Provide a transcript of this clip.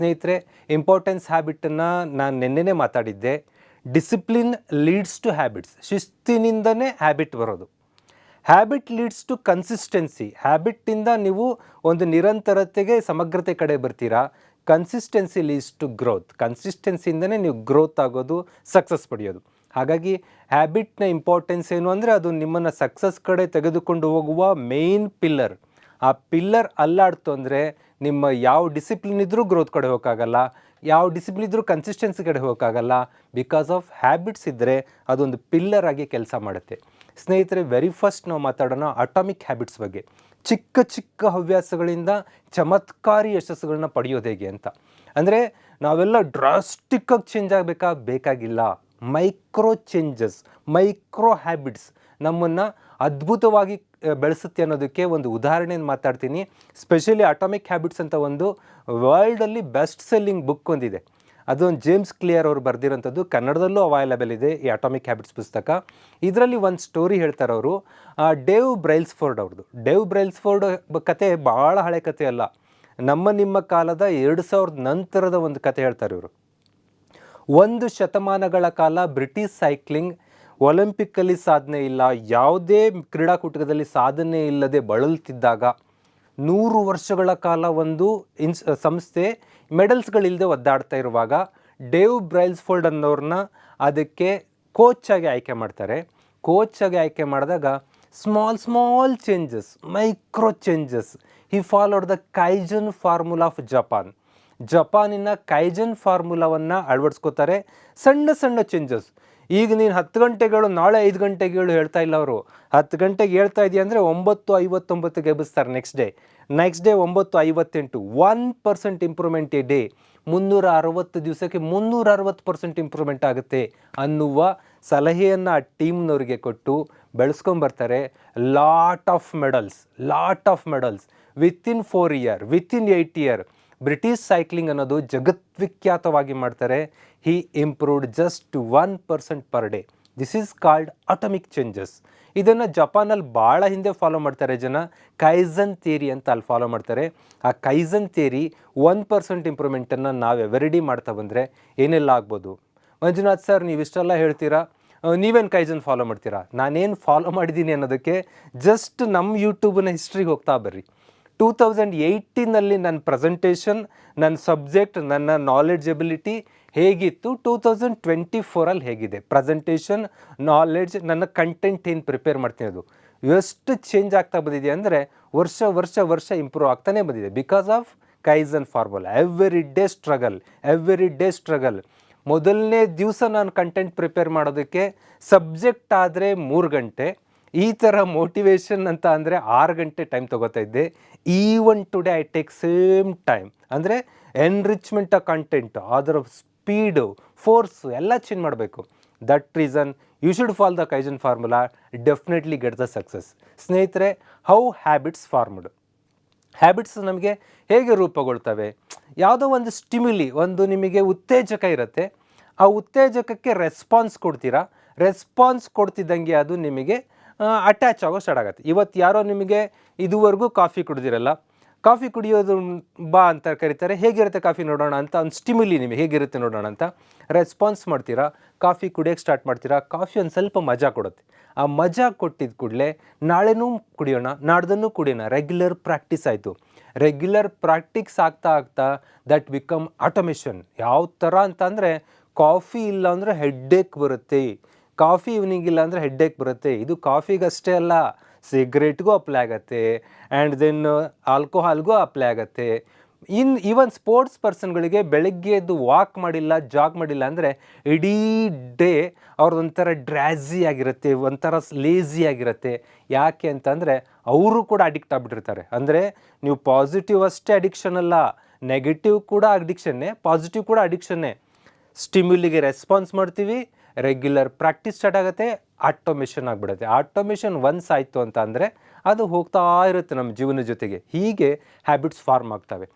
ಸ್ನೇಹಿತರೆ ಇಂಪಾರ್ಟೆನ್ಸ್ ಹ್ಯಾಬಿಟನ್ನು ನಾನು ನಿನ್ನೆನೇ ಮಾತಾಡಿದ್ದೆ. ಡಿಸಿಪ್ಲಿನ್ ಲೀಡ್ಸ್ ಟು ಹ್ಯಾಬಿಟ್ಸ್ ಶಿಸ್ತಿನಿಂದನೇ ಹ್ಯಾಬಿಟ್ ಬರೋದು. ಹ್ಯಾಬಿಟ್ ಲೀಡ್ಸ್ ಟು ಕನ್ಸಿಸ್ಟೆನ್ಸಿ ಹ್ಯಾಬಿಟ್ಟಿಂದ ನೀವು ಒಂದು ನಿರಂತರತೆಗೆ ಸಮಗ್ರತೆ ಕಡೆ ಬರ್ತೀರಾ? ಕನ್ಸಿಸ್ಟೆನ್ಸಿ ಲೀಡ್ಸ್ ಟು ಗ್ರೋತ್ ಕನ್ಸಿಸ್ಟೆನ್ಸಿಯಿಂದನೇ ನೀವು ಗ್ರೋತ್ ಆಗೋದು ಸಕ್ಸಸ್ ಪಡೆಯೋದು. ಹಾಗಾಗಿ ಹ್ಯಾಬಿಟ್ನ ಇಂಪಾರ್ಟೆನ್ಸ್ ಏನು ಅಂದರೆ ಅದು ನಿಮ್ಮನ್ನು ಸಕ್ಸಸ್ ಕಡೆ ತೆಗೆದುಕೊಂಡು ಹೋಗುವ ಮೇನ್ ಪಿಲ್ಲರ್ ಆ ಪಿಲ್ಲರ್ ಅಲ್ಲಾಡ್ತು ಅಂದರೆ ನಿಮ್ಮ ಯಾವ ಡಿಸಿಪ್ಲಿನ್ ಇದ್ದರೂ ಗ್ರೋತ್ ಕಡೆ ಹೋಗೋಕ್ಕಾಗಲ್ಲ, ಯಾವ ಡಿಸಿಪ್ಲಿನ್ ಇದ್ದರೂ ಕನ್ಸಿಸ್ಟೆನ್ಸಿ ಕಡೆ ಹೋಗೋಕ್ಕಾಗಲ್ಲ ಬಿಕಾಸ್ ಆಫ್ ಹ್ಯಾಬಿಟ್ಸ್ ಇದ್ದರೆ ಅದೊಂದು ಪಿಲ್ಲರ್ ಆಗಿ ಕೆಲಸ ಮಾಡುತ್ತೆ. ಸ್ನೇಹಿತರೆ ವೆರಿ ಫಸ್ಟ್ ನಾವು ಮಾತಾಡೋಣ ಅಟಾಮಿಕ್ ಹ್ಯಾಬಿಟ್ಸ್ ಬಗ್ಗೆ. ಚಿಕ್ಕ ಚಿಕ್ಕ ಹವ್ಯಾಸಗಳಿಂದ ಚಮತ್ಕಾರಿ ಯಶಸ್ಸುಗಳನ್ನ ಪಡೆಯೋದು ಹೇಗೆ ಅಂತ. ಅಂದರೆ ನಾವೆಲ್ಲ ಡ್ರಾಸ್ಟಿಕ್ಕಾಗಿ ಚೇಂಜ್ ಆಗಬೇಕಾ? ಬೇಕಾಗಿಲ್ಲ. ಮೈಕ್ರೋ ಚೇಂಜಸ್ ಮೈಕ್ರೋ ಹ್ಯಾಬಿಟ್ಸ್ ನಮ್ಮನ್ನು ಅದ್ಭುತವಾಗಿ ಬೆಳೆಸುತ್ತೆ ಅನ್ನೋದಕ್ಕೆ ಒಂದು ಉದಾಹರಣೆಯನ್ನು ಮಾತಾಡ್ತೀನಿ. ಸ್ಪೆಷಲಿ ಅಟಾಮಿಕ್ ಹ್ಯಾಬಿಟ್ಸ್ ಅಂತ ಒಂದು ವರ್ಲ್ಡಲ್ಲಿ ಬೆಸ್ಟ್ ಸೆಲ್ಲಿಂಗ್ ಬುಕ್ ಒಂದಿದೆ. ಅದೊಂದು ಜೇಮ್ಸ್ ಕ್ಲಿಯರ್ ಅವರು ಬರೆದಿರೋಂಥದ್ದು. ಕನ್ನಡದಲ್ಲೂ ಅವೈಲಬಲ್ ಇದೆ ಈ ಅಟಾಮಿಕ್ ಹ್ಯಾಬಿಟ್ಸ್ ಪುಸ್ತಕ. ಇದರಲ್ಲಿ ಒಂದು ಸ್ಟೋರಿ ಹೇಳ್ತಾರೆ ಅವರು. ಡೇವ್ ಬ್ರೈಲ್ಸ್ಫೋರ್ಡ್ ಅವ್ರದ್ದು ಡೇವ್ ಬ್ರೈಲ್ಸ್ಫೋರ್ಡ್ ಕತೆ ಭಾಳ ಹಳೆ ಕತೆ ಅಲ್ಲ. ನಮ್ಮ ನಿಮ್ಮ ಕಾಲದ ಎರಡು ಸಾವಿರದ ನಂತರದ ಒಂದು ಕತೆ ಹೇಳ್ತಾರೆ ಇವರು. ಒಂದು ಶತಮಾನಗಳ ಕಾಲ ಬ್ರಿಟಿಷ್ ಸೈಕ್ಲಿಂಗ್ ಒಲಿಂಪಿಕ್ಕಲ್ಲಿ ಸಾಧನೆ ಇಲ್ಲ, ಯಾವುದೇ ಕ್ರೀಡಾಕೂಟದಲ್ಲಿ ಸಾಧನೆ ಇಲ್ಲದೆ ಬಳಲ್ತಿದ್ದಾಗ ನೂರು ವರ್ಷಗಳ ಕಾಲ ಒಂದು ಇನ್ಸ್, ಸಂಸ್ಥೆ ಮೆಡಲ್ಸ್ಗಳಿಲ್ಲದೆ ಒದ್ದಾಡ್ತಾ ಇರುವಾಗ ಡೇವ್ ಬ್ರೈಲ್ಸ್ಫೋಲ್ಡ್ ಅನ್ನೋರನ್ನ ಅದಕ್ಕೆ ಕೋಚ್ ಆಗಿ ಆಯ್ಕೆ ಮಾಡ್ತಾರೆ. ಕೋಚ್ ಆಗಿ ಆಯ್ಕೆ ಮಾಡಿದಾಗ small small changes micro changes he followed the kaizen formula of Japan ಜಪಾನಿನ ಕೈಜನ್ ಫಾರ್ಮುಲಾವನ್ನು ಅಳವಡಿಸ್ಕೋತಾರೆ. ಸಣ್ಣ ಸಣ್ಣ ಚೇಂಜಸ್ ಈಗ ನೀನು ಹತ್ತು ಗಂಟೆಗಳು, ನಾಳೆ ಐದು ಗಂಟೆಗಳು ಹೇಳ್ತಾ ಇಲ್ಲ ಅವರು. ಹತ್ತು ಗಂಟೆಗೆ ಹೇಳ್ತಾ ಇದೆಯಾ ಅಂದರೆ ಒಂಬತ್ತು ಐವತ್ತೊಂಬತ್ತಿಗೆ ಎಬ್ಬಿಸ್ತಾರೆ ನೆಕ್ಸ್ಟ್ ಡೇ ನೆಕ್ಸ್ಟ್ ಡೇ ಒಂಬತ್ತು ಐವತ್ತೆಂಟು one percent improvement a day ಮುನ್ನೂರ ಅರವತ್ತು ದಿವಸಕ್ಕೆ ಮುನ್ನೂರ ಅರವತ್ತು ಪರ್ಸೆಂಟ್ ಇಂಪ್ರೂವ್ಮೆಂಟ್ ಆಗುತ್ತೆ ಅನ್ನುವ ಸಲಹೆಯನ್ನು ಆ ಟೀಮ್ನವ್ರಿಗೆ ಕೊಟ್ಟು ಬೆಳೆಸ್ಕೊಂಬರ್ತಾರೆ lot of medals lot of medals within four year within eight year British cycling ಅನ್ನೋದು ಜಗತ್ವಿಖ್ಯಾತವಾಗಿ ಮಾಡ್ತಾರೆ. He improved just one percent per day this is called atomic changes ಇದನ್ನು ಜಪಾನಲ್ಲಿ ಭಾಳ ಹಿಂದೆ ಫಾಲೋ ಮಾಡ್ತಾರೆ ಜನ. ಕೈಸನ್ ಥಿಯರಿ ಅಂತ ಅಲ್ಲಿ ಫಾಲೋ ಮಾಡ್ತಾರೆ. ಆ ಕೈಸನ್ ಥಿಯರಿ ಒನ್ ಪರ್ಸೆಂಟ್ ಇಂಪ್ರೂವ್ಮೆಂಟನ್ನು ನಾವು ಎವರಿಡಿ ಮಾಡ್ತಾ ಬಂದರೆ ಏನೆಲ್ಲ ಆಗ್ಬೋದು? ಮಂಜುನಾಥ್ ಸರ್ ನೀವು ಇಷ್ಟೆಲ್ಲ ಹೇಳ್ತೀರಾ? ನೀವೇನು ಕೈಜನ್ ಫಾಲೋ ಮಾಡ್ತೀರಾ? ನಾನೇನು ಫಾಲೋ ಮಾಡಿದ್ದೀನಿ ಅನ್ನೋದಕ್ಕೆ ಜಸ್ಟ್ ನಮ್ಮ ಯೂಟ್ಯೂಬ್ನ ಹಿಸ್ಟ್ರಿಗೆ ಹೋಗ್ತಾ ಬರ್ರಿ. ಟೂ ತೌಸಂಡ್ ಏಯ್ಟೀನಲ್ಲಿ ನನ್ನ ಪ್ರೆಸೆಂಟೇಷನ್ ನನ್ನ ಸಬ್ಜೆಕ್ಟ್ ನನ್ನ ನಾಲೆಡ್ಜೆಬಿಲಿಟಿ ಹೇಗಿತ್ತು? ಟೂ ತೌಸಂಡ್ ಟ್ವೆಂಟಿ ಫೋರಲ್ಲಿ ಹೇಗಿದೆ. ಪ್ರೆಸೆಂಟೇಷನ್ ನಾಲೆಡ್ಜ್ ನನ್ನ ಕಂಟೆಂಟ್ ಏನು ಪ್ರಿಪೇರ್ ಮಾಡ್ತೀನಿ ಅದು? ಎಷ್ಟು ಚೇಂಜ್ ಆಗ್ತಾ ಬಂದಿದೆ ಅಂದರೆ ವರ್ಷ ವರ್ಷ ವರ್ಷ ಇಂಪ್ರೂವ್ ಆಗ್ತಾನೆ ಬಂದಿದೆ. Because of kaizen formula every day struggle every day struggle ಮೊದಲನೇ ದಿವಸ ನಾನು ಕಂಟೆಂಟ್ ಪ್ರಿಪೇರ್ ಮಾಡೋದಕ್ಕೆ ಸಬ್ಜೆಕ್ಟ್ ಆದರೆ ಮೂರು ಗಂಟೆ, ಈ ಥರ ಮೋಟಿವೇಶನ್ ಅಂತ ಅಂದರೆ ಆರು ಗಂಟೆ ಟೈಮ್ ತೊಗೋತಾ ಇದ್ದೆ. Even today I take same time ಅಂದರೆ ಎನ್ರಿಚ್ಮೆಂಟ್ ಆಫ್ ಕಂಟೆಂಟ್ ಅದರ ಸ್ಪೀಡು ಫೋರ್ಸು ಎಲ್ಲ ಚೇಂಜ್ ಮಾಡಬೇಕು. That reason you should follow the kaizen formula definitely get the success ಸ್ನೇಹಿತರೆ ಹೌ ಹ್ಯಾಬಿಟ್ಸ್ ಫಾರ್ಮ್ಡ್ ಹ್ಯಾಬಿಟ್ಸ್ ನಮಗೆ ಹೇಗೆ ರೂಪುಗೊಳ್ತವೆ? ಯಾವುದೋ ಒಂದು ಸ್ಟಿಮ್ಯುಲಿ ಒಂದು ನಿಮಗೆ ಉತ್ತೇಜಕ ಇರುತ್ತೆ. ಆ ಉತ್ತೇಜಕಕ್ಕೆ ರೆಸ್ಪಾನ್ಸ್ ಕೊಡ್ತೀರಾ? ರೆಸ್ಪಾನ್ಸ್ ಕೊಡ್ತಿದ್ದಂಗೆ ಅದು ನಿಮಗೆ ಅಟ್ಯಾಚ್ ಆಗೋ ಸ್ಟಾರ್ಟ್ ಆಗುತ್ತೆ. ಇವತ್ತು ಯಾರೋ ನಿಮಗೆ ಇದುವರೆಗೂ ಕಾಫಿ ಕುಡಿದಿರಲ್ಲ. ಕಾಫಿ ಕುಡಿಯೋದು ಬಾ ಅಂತ ಕರೀತಾರೆ. ಹೇಗಿರುತ್ತೆ ಕಾಫಿ ನೋಡೋಣ ಅಂತ, ಒಂದು ಸ್ಟಿಮ್ಯುಲಿ ನಿಮಗೆ ಹೇಗಿರುತ್ತೆ ನೋಡೋಣ ಅಂತ ರೆಸ್ಪಾನ್ಸ್ ಮಾಡ್ತೀರಾ? ಕಾಫಿ ಕುಡಿಯೋಕ್ಕೆ ಸ್ಟಾರ್ಟ್ ಮಾಡ್ತೀರಾ? ಕಾಫಿ ಒಂದು ಸ್ವಲ್ಪ ಮಜಾ ಕೊಡುತ್ತೆ. ಆ ಮಜಾ ಕೊಟ್ಟಿದ್ದ ಕೂಡಲೇ ನಾಳೆನೂ ಕುಡಿಯೋಣ, ನಾಡ್ದನ್ನು ಕುಡಿಯೋಣ. ರೆಗ್ಯುಲರ್ ಪ್ರಾಕ್ಟೀಸ್ ಆಯಿತು. ರೆಗ್ಯುಲರ್ ಪ್ರಾಕ್ಟೀಸ್ ಆಗ್ತಾ ಆಗ್ತಾ ದಟ್ ಬಿಕಮ್ ಆಟೋಮೇಷನ್ ಯಾವ ಥರ ಅಂತ ಅಂದರೆ ಕಾಫಿ ಇಲ್ಲ ಅಂದರೆ ಹೆಡ್ಡೇಕ್ ಬರುತ್ತೆ. ಕಾಫಿ ಈವ್ನಿಂಗ್ ಇಲ್ಲ ಅಂದರೆ ಹೆಡ್ಡೇಕ್ ಬರುತ್ತೆ. ಇದು ಕಾಫಿಗಷ್ಟೇ ಅಲ್ಲ ಸಿಗರೇಟ್ಗೂ ಅಪ್ಲೈ ಆಗತ್ತೆ ಆ್ಯಂಡ್ ದೆನ್ ಆಲ್ಕೋಹಾಲ್ಗೂ ಅಪ್ಲೈ ಆಗತ್ತೆ. ಇನ್ ಈವನ್ ಸ್ಪೋರ್ಟ್ಸ್ ಪರ್ಸನ್ಗಳಿಗೆ ಬೆಳಗ್ಗೆ ಎದ್ದು ವಾಕ್ ಮಾಡಿಲ್ಲ ಜಾಗ್ ಮಾಡಿಲ್ಲ ಅಂದರೆ ಇಡೀ ಡೇ ಅವ್ರದ್ದೊಂಥರ ಡ್ರ್ಯಾಝಿ ಆಗಿರುತ್ತೆ, ಒಂಥರ ಲೇಝಿ ಆಗಿರುತ್ತೆ. ಯಾಕೆ ಅಂತಂದರೆ ಅವರು ಕೂಡ ಅಡಿಕ್ಟ್ ಆಗಿಬಿಟ್ಟಿರ್ತಾರೆ. ಅಂದರೆ ನೀವು ಪಾಸಿಟಿವ್ ಅಷ್ಟೇ ಅಡಿಕ್ಷನ್ ಅಲ್ಲ ನೆಗೆಟಿವ್ ಕೂಡ ಅಡಿಕ್ಷನ್ನೇ ಪಾಸಿಟಿವ್ ಕೂಡ ಅಡಿಕ್ಷನ್ನೇ ಸ್ಟಿಮ್ಯುಲಿಗೆ ರೆಸ್ಪಾನ್ಸ್ ಮಾಡ್ತೀವಿ ರೆಗ್ಯುಲರ್ ಪ್ರಾಕ್ಟೀಸ್ ಸ್ಟಾರ್ಟ್ ಆಗುತ್ತೆ ಆಟೋಮೇಷನ್ ಆಗಿಬಿಡುತ್ತೆ. ಆಟೋಮೇಷನ್ ಒನ್ಸ್ ಆಯಿತು ಅಂತ ಅಂದರೆ ಅದು ಹೋಗ್ತಾ ಇರುತ್ತೆ ನಮ್ಮ ಜೀವನ ಜೊತೆಗೆ. ಹೀಗೆ ಹ್ಯಾಬಿಟ್ಸ್ ಫಾರ್ಮ್ ಆಗ್ತವೆ.